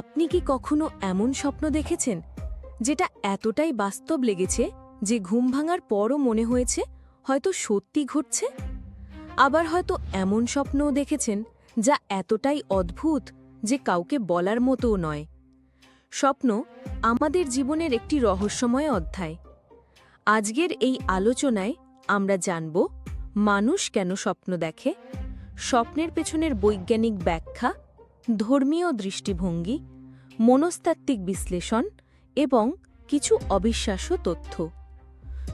আপনি কি কখনো এমন স্বপ্ন দেখেছেন, যেটা এতটাই বাস্তব লেগেছে যে ঘুম ভাঙার পরও মনে হয়েছে হয়তো সত্যি ঘটছে? আবার হয়তো এমন স্বপ্নও দেখেছেন যা এতটাই অদ্ভুত যে কাউকে বলার মতোও নয়। স্বপ্ন আমাদের জীবনের একটি রহস্যময় অধ্যায়। আজকের এই আলোচনায় আমরা জানব, মানুষ কেন স্বপ্ন দেখে? স্বপ্নের পেছনের বৈজ্ঞানিক ব্যাখ্যা ধর্মীয় দৃষ্টিভঙ্গি, মনস্তাত্ত্বিক বিশ্লেষণ এবং কিছু অবিশ্বাস্য তথ্য।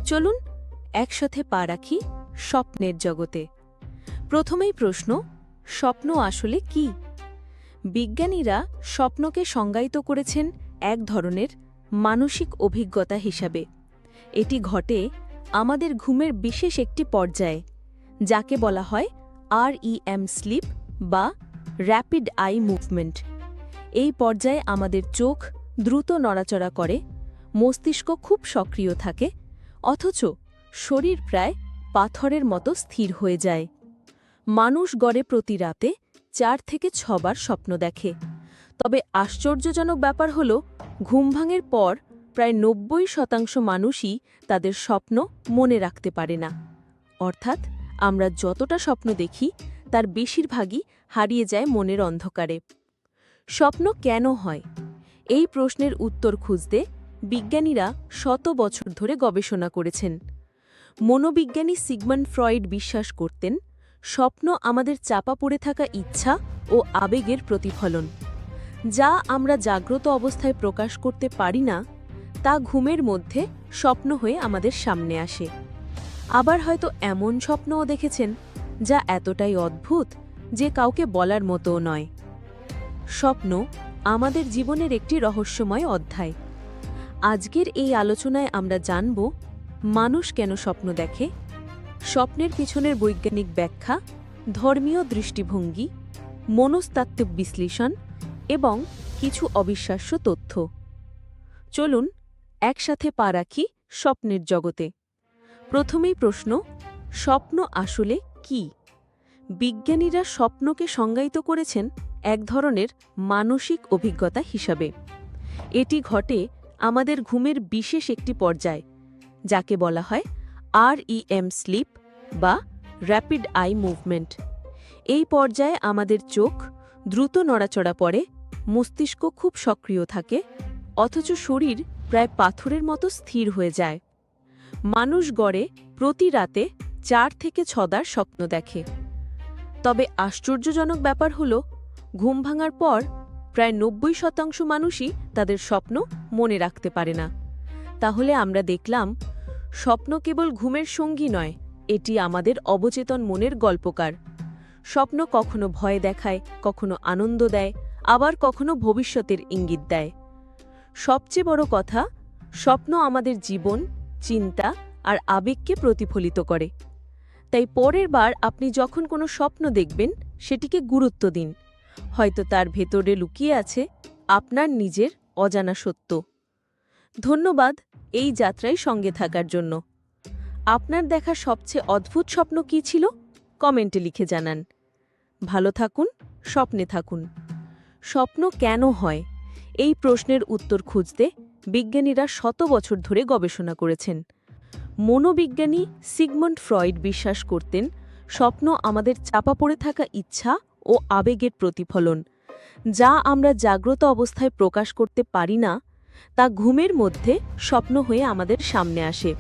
চলুন একসাথে পা রাখি স্বপ্নের জগতে। প্রথমেই প্রশ্ন, স্বপ্ন আসলে কি? বিজ্ঞানীরা স্বপ্নকে সংজ্ঞায়িত করেছেন এক ধরনের মানসিক অভিজ্ঞতা হিসাবে। এটি ঘটে আমাদের ঘুমের বিশেষ একটি পর্যায়ে, যাকে বলা হয় আরইএম স্লিপ বা র্যাপিড আই মুভমেন্ট এই পর্যায়ে আমাদের চোখ দ্রুত নড়াচড়া করে, মস্তিষ্ক খুব সক্রিয় থাকে, অথচ শরীর প্রায় পাথরের মতো স্থির হয়ে যায়। মানুষ গড়ে প্রতি রাতে চার থেকে ছবার স্বপ্ন দেখে। তবে আশ্চর্যজনক ব্যাপার হল, ঘুম ভাঙের পর প্রায় নব্বই শতাংশ মানুষই তাদের স্বপ্ন মনে রাখতে পারে না। অর্থাৎ আমরা যতটা স্বপ্ন দেখি তার বেশিরভাগই হারিয়ে যায় মনের অন্ধকারে। স্বপ্ন কেন হয়? এই প্রশ্নের উত্তর খুঁজতে বিজ্ঞানীরা শত বছর ধরে গবেষণা করেছেন। মনোবিজ্ঞানী সিগমন্ড ফ্রয়েড বিশ্বাস করতেন, স্বপ্ন আমাদের চাপা পড়ে থাকা ইচ্ছা ও আবেগের প্রতিফলন। যা আমরা জাগ্রত অবস্থায় প্রকাশ করতে পারি না, তা ঘুমের মধ্যে স্বপ্ন হয়ে আমাদের সামনে আসে। আবার হয়তো এমন স্বপ্নও দেখেছেন যা এতটাই অদ্ভুত যে কাউকে বলার মতোও নয়। স্বপ্ন আমাদের জীবনের একটি রহস্যময় অধ্যায়। আজকের এই আলোচনায় আমরা জানব, মানুষ কেন স্বপ্ন দেখে? স্বপ্নের পিছনের বৈজ্ঞানিক ব্যাখ্যা, ধর্মীয় দৃষ্টিভঙ্গি, মনস্তাত্ত্বিক বিশ্লেষণ এবং কিছু অবিশ্বাস্য তথ্য। চলুন, একসাথে পা রাখি স্বপ্নের জগতে। প্রথমেই প্রশ্ন, স্বপ্ন আসলে কি? বিজ্ঞানীরা স্বপ্নকে সংজ্ঞায়িত করেছেন এক ধরনের মানসিক অভিজ্ঞতা হিসাবে। এটি ঘটে আমাদের ঘুমের বিশেষ একটি পর্যায়, যাকে বলা হয় আরইএম স্লিপ বা র্যাপিড আই মুভমেন্ট এই পর্যায়ে আমাদের চোখ দ্রুত নড়াচড়া পড়ে, মস্তিষ্ক খুব সক্রিয় থাকে, অথচ শরীর প্রায় পাথরের মতো স্থির হয়ে যায়। মানুষ গড়ে প্রতি রাতে চার থেকে ছদার স্বপ্ন দেখে। তবে আশ্চর্যজনক ব্যাপার হল, ঘুম ভাঙার পর প্রায় নব্বই শতাংশ মানুষই তাদের স্বপ্ন মনে রাখতে পারে না। তাহলে আমরা দেখলাম, স্বপ্ন কেবল ঘুমের সঙ্গী নয়, এটি আমাদের অবচেতন মনের গল্পকার। স্বপ্ন কখনো ভয় দেখায়, কখনো আনন্দ দেয়, আবার কখনো ভবিষ্যতের ইঙ্গিত দেয়। সবচেয়ে বড় কথা, স্বপ্ন আমাদের জীবন, চিন্তা আর আবেগকে প্রতিফলিত করে। তাই পরের বার আপনি যখন কোনো স্বপ্ন দেখবেন, সেটিকে গুরুত্ব দিন। হয়তো তার ভেতরে লুকিয়ে আছে আপনার নিজের অজানা সত্য। ধন্যবাদ এই যাত্রায় সঙ্গে থাকার জন্য। আপনার দেখা সবচেয়ে অদ্ভুত স্বপ্ন কী ছিল? কমেন্টে লিখে জানান। ভালো থাকুন, স্বপ্নে থাকুন। স্বপ্ন কেন হয়? এই প্রশ্নের উত্তর খুঁজতে বিজ্ঞানীরা শত বছর ধরে গবেষণা করেছেন। মনোবিজ্ঞানী সিগমন্ড ফ্রয়েড বিশ্বাস করতেন, স্বপ্ন আমাদের চাপা পড়ে থাকা ইচ্ছা ও আবেগের প্রতিফলন, যা আমরা জাগ্রত অবস্থায় প্রকাশ করতে পারি না, তা ঘুমের মধ্যে স্বপ্ন হয়ে আমাদের সামনে আসে।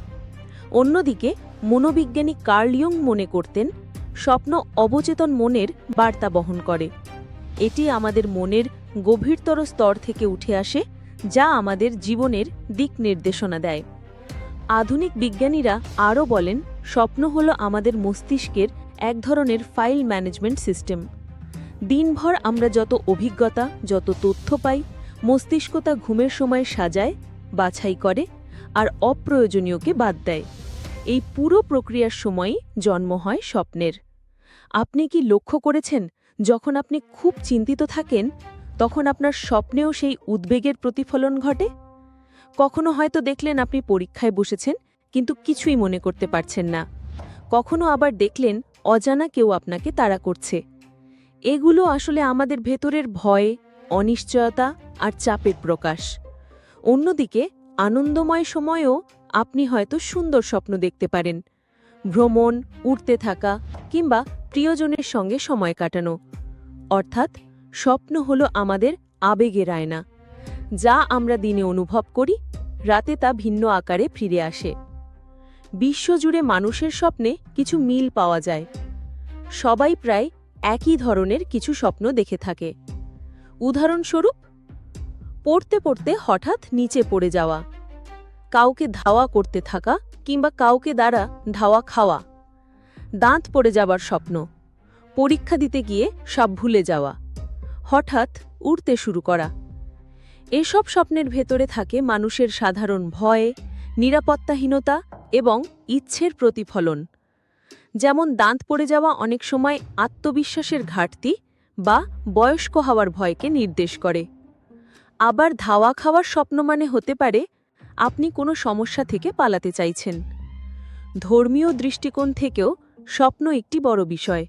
অন্যদিকে, মনোবিজ্ঞানী কার্লিয়ং মনে করতেন, স্বপ্ন অবচেতন মনের বার্তা বহন করে। এটি আমাদের মনের গভীরতর স্তর থেকে উঠে আসে, যা আমাদের জীবনের দিক নির্দেশনা দেয়। আধুনিক বিজ্ঞানীরা আরও বলেন, স্বপ্ন হল আমাদের মস্তিষ্কের এক ধরনের ফাইল ম্যানেজমেন্ট সিস্টেম। দিনভর আমরা যত অভিজ্ঞতা, যত তথ্য পাই, মস্তিষ্ক তা ঘুমের সময় সাজায়, বাছাই করে আর অপ্রয়োজনীয়কে বাদ দেয়। এই পুরো প্রক্রিয়ার সময়ই জন্ম হয় স্বপ্নের। আপনি কি লক্ষ্য করেছেন, যখন আপনি খুব চিন্তিত থাকেন, তখন আপনার স্বপ্নেও সেই উদ্বেগের প্রতিফলন ঘটে? কখনো হয়তো দেখলেন আপনি পরীক্ষায় বসেছেন, কিন্তু কিছুই মনে করতে পারছেন না। কখনো আবার দেখলেন অজানা কেউ আপনাকে তাড়া করছে। এগুলো আসলে আমাদের ভেতরের ভয়, অনিশ্চয়তা আর চাপের প্রকাশ। অন্যদিকে, আনন্দময় সময়েও আপনি হয়তো সুন্দর স্বপ্ন দেখতে পারেন। ভ্রমণ উঠতে থাকা কিংবা প্রিয়জনের সঙ্গে সময় কাটানো। অর্থাৎ, স্বপ্ন হলো আমাদের আবেগের আয়না। যা আমরা দিনে অনুভব করি, রাতে তা ভিন্ন আকারে ফিরে আসে। বিশ্বজুড়ে মানুষের স্বপ্নে কিছু মিল পাওয়া যায়। সবাই প্রায় একই ধরনের কিছু স্বপ্ন দেখে থাকে। উদাহরণস্বরূপ, পড়তে পড়তে হঠাৎ নিচে পড়ে যাওয়া, কাউকে ধাওয়া করতে থাকা কিংবা কাউকে দ্বারা ধাওয়া খাওয়া, দাঁত পড়ে যাবার স্বপ্ন, পরীক্ষা দিতে গিয়ে সব ভুলে যাওয়া, হঠাৎ উড়তে শুরু করা। এসব স্বপ্নের ভেতরে থাকে মানুষের সাধারণ ভয়, নিরাপত্তাহীনতা এবং ইচ্ছের প্রতিফলন। যেমন দাঁত পড়ে যাওয়া অনেক সময় আত্মবিশ্বাসের ঘাটতি বা বয়স্ক হওয়ার ভয়কে নির্দেশ করে। আবার ধাওয়া খাওয়ার স্বপ্ন মানে হতে পারে আপনি কোনো সমস্যা থেকে পালাতে চাইছেন। ধর্মীয় দৃষ্টিকোণ থেকেও স্বপ্ন একটি বড় বিষয়।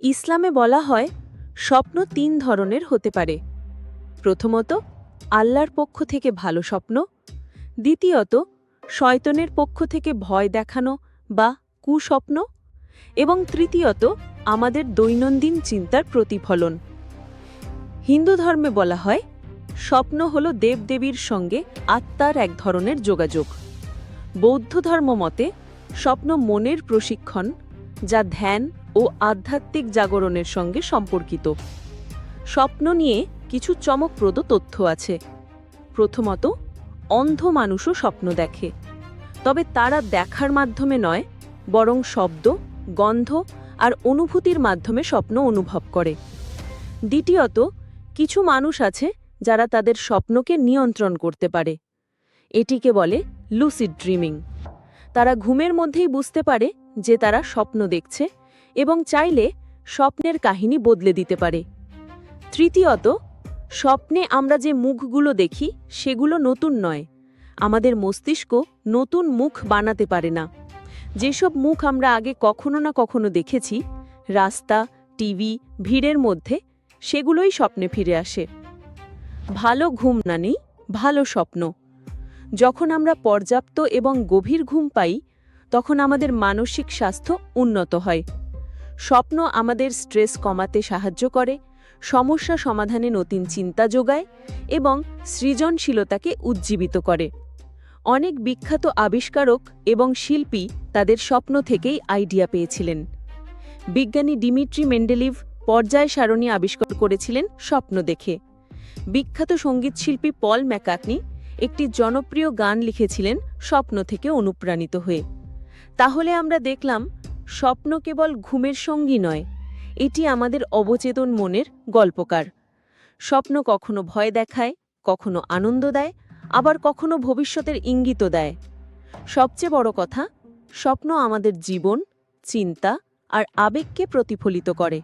ইসলামে বলা হয়, স্বপ্ন তিন ধরনের হতে পারে। প্রথমত আল্লাহর পক্ষ থেকে ভালো স্বপ্ন। দ্বিতীয়ত, শয়তনের পক্ষ থেকে ভয় দেখানো বা কুস্বপ্ন। এবং তৃতীয়ত, আমাদের দৈনন্দিন চিন্তার প্রতিফলন। হিন্দু ধর্মে বলা হয়, স্বপ্ন হল দেবদেবীর সঙ্গে আত্মার এক ধরনের যোগাযোগ। বৌদ্ধ ধর্ম মতে, স্বপ্ন মনের প্রশিক্ষণ, যা ধ্যান ও আধ্যাত্মিক জাগরণের সঙ্গে সম্পর্কিত। স্বপ্ন নিয়ে কিছু চমকপ্রদ তথ্য আছে। প্রথমত, অন্ধ মানুষও স্বপ্ন দেখে। তবে তারা দেখার মাধ্যমে নয়, বরং শব্দ, গন্ধ আর অনুভূতির মাধ্যমে স্বপ্ন অনুভব করে। দ্বিতীয়ত, কিছু মানুষ আছে যারা তাদের স্বপ্নকে নিয়ন্ত্রণ করতে পারে। এটিকে বলে লুসিড ড্রিমিং তারা ঘুমের মধ্যেই বুঝতে পারে যে তারা স্বপ্ন দেখছে এবং চাইলে স্বপ্নের কাহিনী বদলে দিতে পারে। তৃতীয়ত, স্বপ্নে আমরা যে মুখগুলো দেখি সেগুলো নতুন নয়। আমাদের মস্তিষ্ক নতুন মুখ বানাতে পারে না। যেসব মুখ আমরা আগে কখনো না কখনো দেখেছি, রাস্তা, টিভি, ভিড়ের মধ্যে, সেগুলোই স্বপ্নে ফিরে আসে। ভালো ঘুম না নেই, ভালো স্বপ্ন। যখন আমরা পর্যাপ্ত এবং গভীর ঘুম পাই, তখন আমাদের মানসিক স্বাস্থ্য উন্নত হয়। স্বপ্ন আমাদের স্ট্রেস কমাতে সাহায্য করে সমস্যা সমাধানে নতুন চিন্তা যোগায় এবং সৃজনশীলতাকে উজ্জীবিত করে। অনেক বিখ্যাত আবিষ্কারক এবং শিল্পী তাদের স্বপ্ন থেকেই আইডিয়া পেয়েছিলেন। বিজ্ঞানী ডিমিট্রি মেন্ডেলিভ পর্যায় সারণী আবিষ্কার করেছিলেন স্বপ্ন দেখে। বিখ্যাত সঙ্গীতশিল্পী পল ম্যাকাটনি একটি জনপ্রিয় গান লিখেছিলেন স্বপ্ন থেকে অনুপ্রাণিত হয়ে। তাহলে আমরা দেখলাম, স্বপ্ন কেবল ঘুমের সঙ্গী নয় এটি আমাদের অবচেতন মনের গল্পকার। স্বপ্ন কখনো ভয় দেখায়, কখনো আনন্দ দেয়, আবার কখনো ভবিষ্যতের ইঙ্গিত দেয়। সবচেয়ে বড় কথা, স্বপ্ন আমাদের জীবন, চিন্তা আর আবেগকে প্রতিফলিত করে।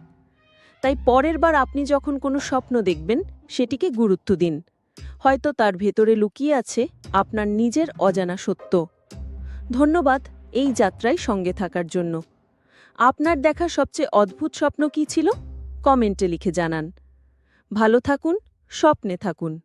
তাই পরের বার আপনি যখন কোনো স্বপ্ন দেখবেন, সেটিকে গুরুত্ব দিন। হয়তো তার ভেতরে লুকিয়ে আছে আপনার নিজের অজানা সত্য। ধন্যবাদ এই যাত্রায় সঙ্গে থাকার জন্য। আপনার দেখা সবচেয়ে অদ্ভুত স্বপ্ন কী ছিল? কমেন্টে লিখে জানান। ভালো থাকুন স্বপ্নে থাকুন।